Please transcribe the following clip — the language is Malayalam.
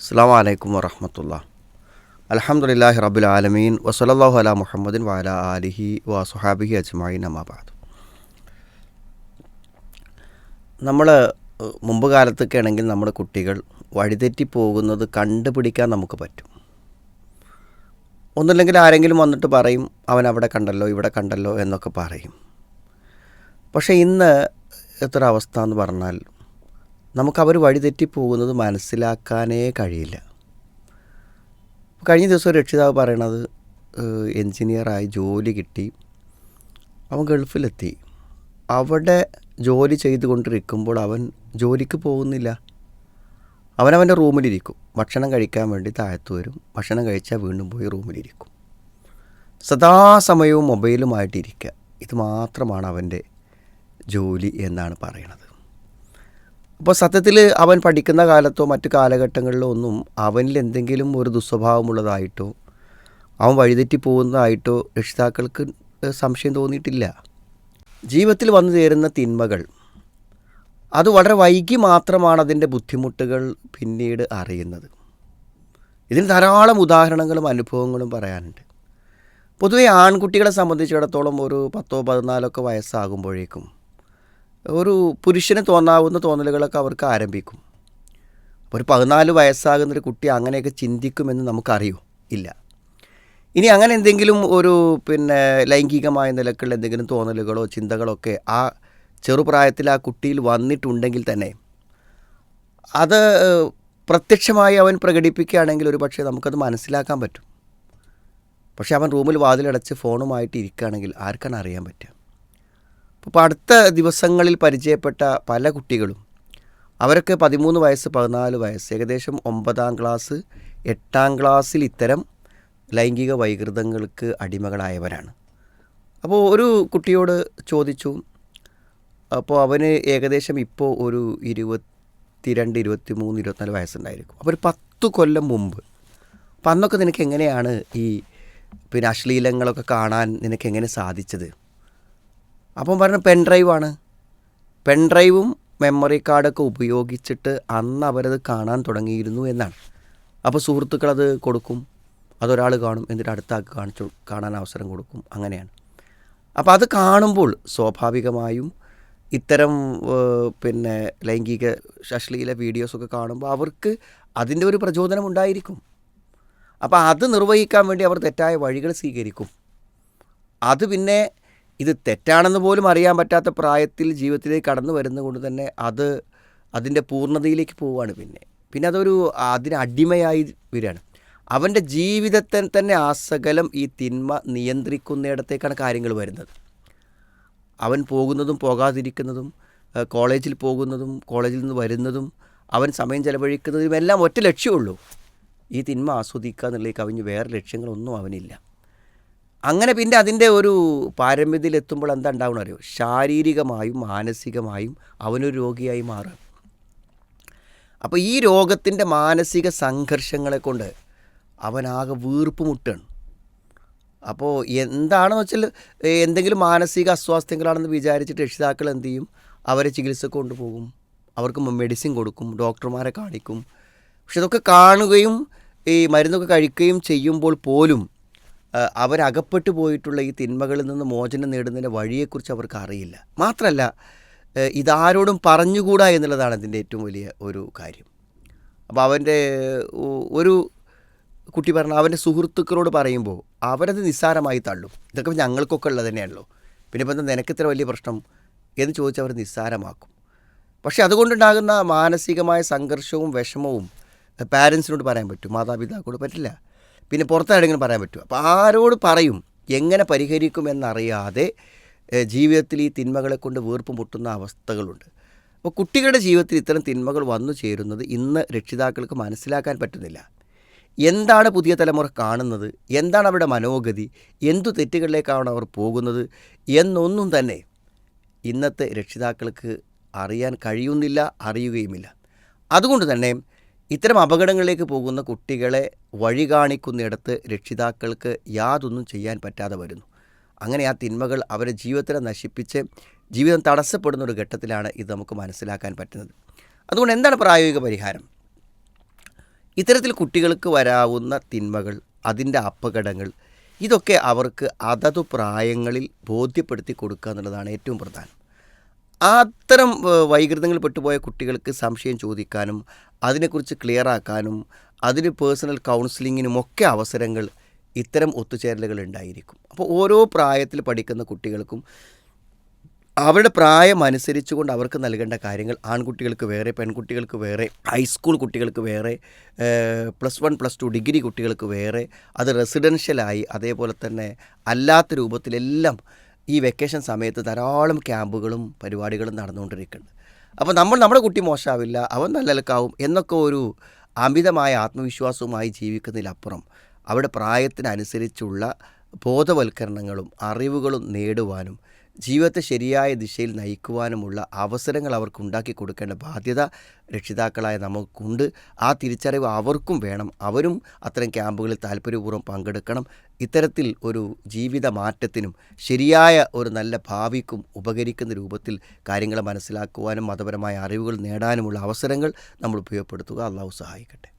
അസ്സാം വലൈക്കും വറഹമത്തുള്ള. അലഹമുല്ലാഹി റബുൽ ആലമീൻ. വസലല്ലാഹു അല മുഹമ്മദിൻ വാല അലിഹി വസുഹാബിഹി അജ്മായി നമാബാദ് നമ്മൾ മുമ്പ് കാലത്തൊക്കെ ആണെങ്കിൽ നമ്മുടെ കുട്ടികൾ വഴിതെറ്റി പോകുന്നത് കണ്ടുപിടിക്കാൻ നമുക്ക് പറ്റും. ഒന്നുമില്ലെങ്കിൽ ആരെങ്കിലും വന്നിട്ട് പറയും അവൻ അവിടെ കണ്ടല്ലോ ഇവിടെ കണ്ടല്ലോ എന്നൊക്കെ പറയും. പക്ഷേ ഇന്ന് എത്ര അവസ്ഥ എന്ന് പറഞ്ഞാൽ നമുക്ക് അവർ വഴിതെറ്റി പോകുന്നത് മനസ്സിലാക്കാനേ കഴിയില്ല. കഴിഞ്ഞ ദിവസം രക്ഷിതാവ് പറയണത് എൻജിനീയറായി ജോലി കിട്ടി. അവൻ ഗൾഫിലെത്തി. അവിടെ ജോലി ചെയ്തുകൊണ്ടിരിക്കുമ്പോൾ അവൻ ജോലിക്ക് പോകുന്നില്ല. അവനവന്റെ റൂമിലിരിക്കും. ഭക്ഷണം കഴിക്കാൻ വേണ്ടി താഴത്ത് വരും. ഭക്ഷണം കഴിച്ചാൽ വീണ്ടും പോയി റൂമിലിരിക്കും. സദാസമയവും മൊബൈലുമായിട്ടിരിക്കുക. ഇത് മാത്രമാണ് അവന്റെ ജോലി എന്നാണ് പറയണത്. അപ്പോൾ സത്യത്തിൽ അവൻ പഠിക്കുന്ന കാലത്തോ മറ്റു കാലഘട്ടങ്ങളിലോ ഒന്നും അവനിൽ എന്തെങ്കിലും ഒരു ദുസ്വഭാവമുള്ളതായിട്ടോ അവൻ വഴിതെറ്റി പോകുന്നതായിട്ടോ രക്ഷിതാക്കൾക്ക് സംശയം തോന്നിയിട്ടില്ല. ജീവിതത്തിൽ വന്നു ചേരുന്ന തിന്മകൾ അത് വളരെ വൈകി മാത്രമാണ് അതിന്റെ ബുദ്ധിമുട്ടുകൾ പിന്നീട് അറിയുന്നത്. ഇതിന് ധാരാളം ഉദാഹരണങ്ങളും അനുഭവങ്ങളും പറയാനുണ്ട്. പൊതുവെ ആൺകുട്ടികളെ സംബന്ധിച്ചിടത്തോളം ഒരു പത്തോ പതിനാലൊക്കെ വയസ്സാകുമ്പോഴേക്കും ഒരു പുരുഷന് തോന്നാവുന്ന തോന്നലുകളൊക്കെ അവർക്ക് ആരംഭിക്കും. ഒരു പതിനാല് വയസ്സാകുന്നൊരു കുട്ടി അങ്ങനെയൊക്കെ ചിന്തിക്കുമെന്ന് നമുക്കറിയോ? ഇല്ല. ഇനി അങ്ങനെ എന്തെങ്കിലും ഒരു പിന്നെ ലൈംഗികമായ നിലക്കുള്ള എന്തെങ്കിലും തോന്നലുകളോ ചിന്തകളോ ഒക്കെ ആ ചെറുപ്രായത്തിൽ ആ കുട്ടിയിൽ വന്നിട്ടുണ്ടെങ്കിൽ തന്നെ അത് പ്രത്യക്ഷമായി അവൻ പ്രകടിപ്പിക്കുകയാണെങ്കിൽ ഒരു പക്ഷേ നമുക്കത് മനസ്സിലാക്കാൻ പറ്റും. പക്ഷേ അവൻ റൂമിൽ വാതിലടച്ച് ഫോണുമായിട്ട് ഇരിക്കുകയാണെങ്കിൽ ആർക്കാണ് അറിയാൻ പറ്റുക? അപ്പോൾ അടുത്ത ദിവസങ്ങളിൽ പരിചയപ്പെട്ട പല കുട്ടികളും അവരൊക്കെ പതിമൂന്ന് വയസ്സ് പതിനാല് വയസ്സ് ഏകദേശം ഒമ്പതാം ക്ലാസ് എട്ടാം ക്ലാസ്സിൽ ഇത്തരം ലൈംഗിക വൈകൃതങ്ങൾക്ക് അടിമകളായവരാണ്. അപ്പോൾ ഒരു കുട്ടിയോട് ചോദിച്ചു അപ്പോൾ അവന് ഏകദേശം ഇപ്പോൾ ഒരു ഇരുപത്തിരണ്ട് ഇരുപത്തി മൂന്ന് ഇരുപത്തിനാല് വയസ്സുണ്ടായിരിക്കും. അപ്പോൾ ഒരു പത്ത് കൊല്ലം മുമ്പ് അപ്പം അന്നൊക്കെ നിനക്ക് എങ്ങനെയാണ് ഈ പിന്നെ അശ്ലീലങ്ങളൊക്കെ കാണാൻ നിനക്ക് എങ്ങനെ സാധിച്ചത്? അപ്പം പറഞ്ഞ പെൻ ഡ്രൈവും മെമ്മറി കാർഡൊക്കെ ഉപയോഗിച്ചിട്ട് അന്ന് അവരത് കാണാൻ തുടങ്ങിയിരുന്നു എന്നാണ്. അപ്പോൾ സുഹൃത്തുക്കളത് കൊടുക്കും. അതൊരാൾ കാണും എന്നിട്ട് അടുത്ത ആൾക്ക് കാണിച്ചു കാണാൻ അവസരം കൊടുക്കും. അങ്ങനെയാണ്. അപ്പോൾ അത് കാണുമ്പോൾ സ്വാഭാവികമായും ഇത്തരം പിന്നെ ലൈംഗിക അശ്ലീല വീഡിയോസൊക്കെ കാണുമ്പോൾ അവർക്ക് അതിന്റെ ഒരു പ്രചോദനം ഉണ്ടായിരിക്കും. അപ്പോൾ അത് നിർവഹിക്കാൻ വേണ്ടി അവർ തെറ്റായ വഴികൾ സ്വീകരിക്കും. അത് പിന്നെ ഇത് തെറ്റാണെന്ന് പോലും അറിയാൻ പറ്റാത്ത പ്രായത്തിൽ ജീവിതത്തിലേക്ക് കടന്നു വരുന്നത് കൊണ്ട് തന്നെ അത് അതിന്റെ പൂർണതയിലേക്ക് പോവുകയാണ് പിന്നെ. പിന്നെ അതൊരു അതിന് അടിമയായി വരികയാണ്. അവന്റെ ജീവിതത്തെ തന്നെ ആസകലം ഈ തിന്മ നിയന്ത്രിക്കുന്നിടത്തേക്കാണ് കാര്യങ്ങൾ വരുന്നത്. അവൻ പോകുന്നതും പോകാതിരിക്കുന്നതും കോളേജിൽ പോകുന്നതും കോളേജിൽ നിന്ന് വരുന്നതും അവൻ സമയം ചെലവഴിക്കുന്നതും എല്ലാം ഒറ്റ ലക്ഷ്യമുള്ളൂ ഈ തിന്മ ആസ്വദിക്കുക എന്നുള്ള കവിഞ്ഞ് വേറെ ലക്ഷ്യങ്ങളൊന്നും അവനില്ല. അങ്ങനെ പിന്നെ അതിന്റെ ഒരു പാരമ്യതയിലെത്തുമ്പോൾ എന്താ ഉണ്ടാവണം അറിയോ? ശാരീരികമായും മാനസികമായും അവനൊരു രോഗിയായി മാറുക. അപ്പോൾ ഈ രോഗത്തിന്റെ മാനസിക സംഘർഷങ്ങളെ കൊണ്ട് അവനാകെ വീർപ്പ് മുട്ടാണ് അപ്പോൾ എന്താണെന്ന് വെച്ചാൽ എന്തെങ്കിലും മാനസിക അസ്വാസ്ഥ്യങ്ങളാണെന്ന് വിചാരിച്ചിട്ട് രക്ഷിതാക്കൾ എന്ത് ചെയ്യും? അവരെ ചികിത്സ കൊണ്ടുപോകും. അവർക്ക് മെഡിസിൻ കൊടുക്കും ഡോക്ടർമാരെ കാണിക്കും. പക്ഷെ ഇതൊക്കെ കാണുകയും ഈ മരുന്നൊക്കെ കഴിക്കുകയും ചെയ്യുമ്പോൾ പോലും അവരകപ്പെട്ടു പോയിട്ടുള്ള ഈ തിന്മകളിൽ നിന്ന് മോചനം നേടുന്നതിന്റെ വഴിയെക്കുറിച്ച് അവർക്ക് അറിയില്ല. മാത്രമല്ല ഇതാരോടും പറഞ്ഞുകൂടാ എന്നുള്ളതാണ് ഇതിന്റെ ഏറ്റവും വലിയ ഒരു കാര്യം. അപ്പോൾ അവന്റെ ഒരു കുട്ടി പറഞ്ഞ അവന്റെ സുഹൃത്തുക്കളോട് പറയുമ്പോൾ അവരത് നിസ്സാരമായി തള്ളും. ഇതൊക്കെ ഞങ്ങൾക്കൊക്കെ ഉള്ളത് തന്നെയാണല്ലോ. പിന്നെ ഇപ്പം എന്താ നിനക്ക് ഇത്ര വലിയ പ്രശ്നം എന്ന് ചോദിച്ച് അവർ നിസ്സാരമാക്കും. പക്ഷേ അതുകൊണ്ടുണ്ടാകുന്ന മാനസികമായ സംഘർഷവും വിഷമവും പാരൻസിനോട് പറയാൻ പറ്റും. മാതാപിതാക്കളോട് പറ്റില്ല. പിന്നെ പുറത്താരെങ്കിലും പറയാൻ പറ്റും അപ്പോൾ ആരോട് പറയും? എങ്ങനെ പരിഹരിക്കുമെന്നറിയാതെ ജീവിതത്തിൽ ഈ തിന്മകളെ കൊണ്ട് വീർപ്പ് മുട്ടുന്ന അവസ്ഥകളുണ്ട്. അപ്പോൾ കുട്ടികളുടെ ജീവിതത്തിൽ ഇത്തരം തിന്മകൾ വന്നു ചേരുന്നത് ഇന്ന് രക്ഷിതാക്കൾക്ക് മനസ്സിലാക്കാൻ പറ്റുന്നില്ല. എന്താണ് പുതിയ തലമുറ കാണുന്നത്? എന്താണ് അവരുടെ മനോഗതി? എന്തു തെറ്റുകളിലേക്കാണ് അവർ പോകുന്നത്? എന്നൊന്നും തന്നെ ഇന്നത്തെ രക്ഷിതാക്കൾക്ക് അറിയാൻ കഴിയുന്നില്ല അറിയുകയുമില്ല. അതുകൊണ്ട് തന്നെ ഇത്തരം അപകടങ്ങളിലേക്ക് പോകുന്ന കുട്ടികളെ വഴി കാണിക്കുന്നിടത്ത് രക്ഷിതാക്കൾക്ക് യാതൊന്നും ചെയ്യാൻ പറ്റാതെ വരുന്നു. അങ്ങനെ ആ തിന്മകൾ അവരെ ജീവിതത്തിനെ നശിപ്പിച്ച് ജീവിതം തടസ്സപ്പെടുന്ന ഒരു ഘട്ടത്തിലാണ് ഇത് നമുക്ക് മനസ്സിലാക്കാൻ പറ്റുന്നത്. അതുകൊണ്ട് എന്താണ് പ്രായോഗിക പരിഹാരം? ഇത്തരത്തിൽ കുട്ടികൾക്ക് വരാവുന്ന തിന്മകൾ അതിന്റെ അപകടങ്ങൾ ഇതൊക്കെ അവർക്ക് അതതു പ്രായങ്ങളിൽ ബോധ്യപ്പെടുത്തി കൊടുക്കുക എന്നുള്ളതാണ് ഏറ്റവും പ്രധാനം. അത്തരം വൈകൃതങ്ങൾ പെട്ടുപോയ കുട്ടികൾക്ക് സംശയം ചോദിക്കാനും അതിനെക്കുറിച്ച് ക്ലിയർ ആക്കാനും അതിന് പേഴ്സണൽ കൗൺസിലിങ്ങിനും ഒക്കെ അവസരങ്ങൾ ഇത്തരം ഒത്തുചേരലുകൾ ഉണ്ടായിരിക്കും. അപ്പോൾ ഓരോ പ്രായത്തിൽ പഠിക്കുന്ന കുട്ടികൾക്കും അവരുടെ പ്രായം അനുസരിച്ചുകൊണ്ട് അവർക്ക് നൽകേണ്ട കാര്യങ്ങൾ ആൺകുട്ടികൾക്ക് വേറെ പെൺകുട്ടികൾക്ക് വേറെ ഹൈസ്കൂൾ കുട്ടികൾക്ക് വേറെ plus one plus two degree കുട്ടികൾക്ക് വേറെ അത് റെസിഡൻഷ്യലായി അതേപോലെ തന്നെ അല്ലാത്ത രൂപത്തിലെല്ലാം ഈ വെക്കേഷൻ സമയത്ത് ധാരാളം ക്യാമ്പുകളും പരിപാടികളും നടന്നുകൊണ്ടിരിക്കുന്നുണ്ട്. അപ്പോൾ നമ്മൾ നമ്മുടെ കുട്ടി മോശമാവില്ല അവൻ നല്ല നിലക്കാവും എന്നൊക്കെ ഒരു അമിതമായ ആത്മവിശ്വാസവുമായി ജീവിക്കുന്നതിലപ്പുറം അവിടെ പ്രായത്തിനനുസരിച്ചുള്ള ബോധവൽക്കരണങ്ങളും അറിവുകളും നേടുവാനും ജീവിതത്തെ ശരിയായ ദിശയിൽ നയിക്കുവാനുമുള്ള അവസരങ്ങൾ അവർക്ക് ഉണ്ടാക്കി കൊടുക്കേണ്ട ബാധ്യത രക്ഷിതാക്കളായ നമുക്കുണ്ട്. ആ തിരിച്ചറിവ് അവർക്കും വേണം. അവരും അത്തരം ക്യാമ്പുകളിൽ താല്പര്യപൂർവം പങ്കെടുക്കണം. ഇത്തരത്തിൽ ഒരു ജീവിത മാറ്റത്തിനും ശരിയായ ഒരു നല്ല ഭാവിക്കും ഉപകരിക്കുന്ന രൂപത്തിൽ കാര്യങ്ങൾ മനസ്സിലാക്കുവാനും മതപരമായ അറിവുകൾ നേടാനുമുള്ള അവസരങ്ങൾ നമ്മൾ ഉപയോഗപ്പെടുത്തുക. അള്ളാഹു സഹായിക്കട്ടെ.